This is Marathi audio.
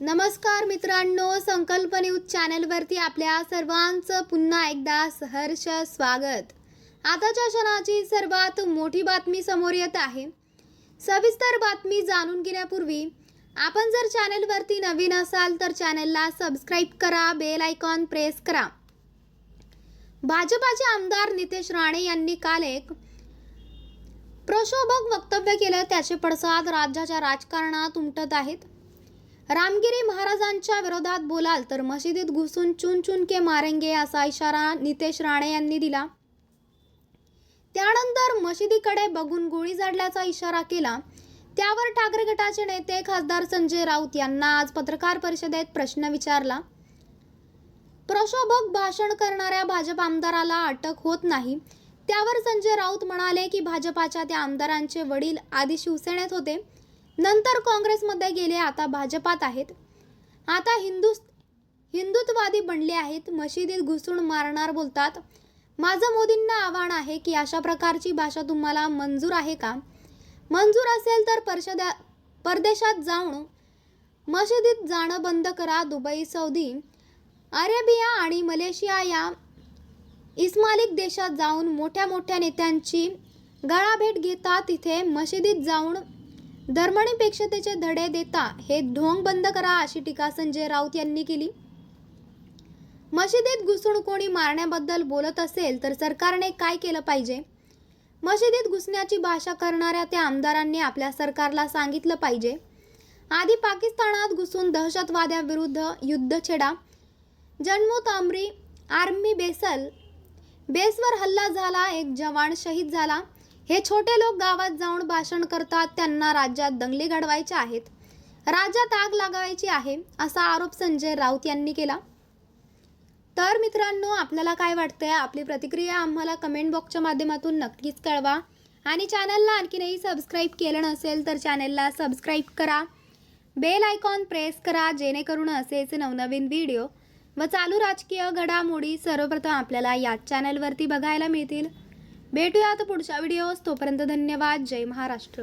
नमस्कार मित्रांनो संकल्प न्यूज चॅनलवरती आपल्या सर्वांचं पुन्हा एकदा सहर्ष स्वागत. आताच्या क्षणाची सर्वात मोठी बातमी समोर येत आहे. सविस्तर बातमी जाणून घेण्यापूर्वी आपण जर चॅनलवरती नवीन असाल तर चॅनलला सबस्क्राईब करा बेल आयकॉन प्रेस करा. भाजपाचे आमदार नितेश राणे यांनी काल एक प्रशोभक वक्तव्य केलं त्याचे पडसाद राज्याच्या राजकारणात उमटत आहेत. रामगिरी महाराजांच्या विरोधात बोलाल तर मशिदीत घुसून चुन चुन के मारेंगे असा इशारा नितेश राणे यांनी दिला. त्यानंतर मशिदीकडे बघून गोळी झाडल्याचा इशारा केला. त्यावर ठाकरे गटाचे नेते खासदार संजय राऊत यांना आज पत्रकार परिषदेत प्रश्न विचारला. प्रशोभक भाषण करणाऱ्या भाजप आमदाराला अटक होत नाही. त्यावर संजय राऊत म्हणाले की भाजपाच्या त्या आमदारांचे वडील आधी शिवसेनेत होते. नंतर काँग्रेसमध्ये गेले आता भाजपात आहेत. आता हिंदू हिंदुत्ववादी बनले आहेत मशिदीत घुसून मारणार बोलतात. माझं मोदींना आव्हान आहे की अशा प्रकारची भाषा तुम्हाला मंजूर आहे का? मंजूर असेल तर परशदा परदेशात जाऊन मशिदीत जाणं बंद करा दुबई सौदी अरेबिया आणि मलेशिया या इस्मालिक देशात जाऊन मोठ्या मोठ्या नेत्यांची गळाभेट घेता तिथे मशिदीत जाऊन धर्मनिपेक्षतेचे धडे देता हे ढोंग बंद करा अशी टीका संजय राऊत यांनी केली. मशिदीत घुसून कोणी मारण्याबद्दल बोलत असेल तर सरकारने काय केलं पाहिजे? मशिदीत घुसण्याची भाषा करणाऱ्या त्या आमदारांनी आपल्या सरकारला सांगितलं पाहिजे. आधी पाकिस्तानात घुसून दहशतवाद्याविरुद्ध युद्ध छेडा. जन्मू तांबरी आर्मी बेसल बेसवर हल्ला झाला एक जवान शहीद झाला. हे छोटे लोक गावात जाऊन भाषण करतात त्यांना राज्यात दंगली घडवायच्या आहेत. राज्यात आग लागवायची आहे असा आरोप संजय राऊत यांनी केला. तर मित्रांनो आपल्याला काय वाटतंय? आपली प्रतिक्रिया आम्हाला कमेंट बॉक्सच्या माध्यमातून नक्कीच कळवा. आणि चॅनलला आणखीनही सबस्क्राईब केलं नसेल तर चॅनलला सबस्क्राईब करा. बेल आयकॉन प्रेस करा जेणेकरून असेच नवनवीन व्हिडिओ व चालू राजकीय घडामोडी सर्वप्रथम आपल्याला याच चॅनलवरती बघायला मिळतील. भेटूयात पुढच्या व्हिडिओज तोपर्यंत धन्यवाद. जय महाराष्ट्र.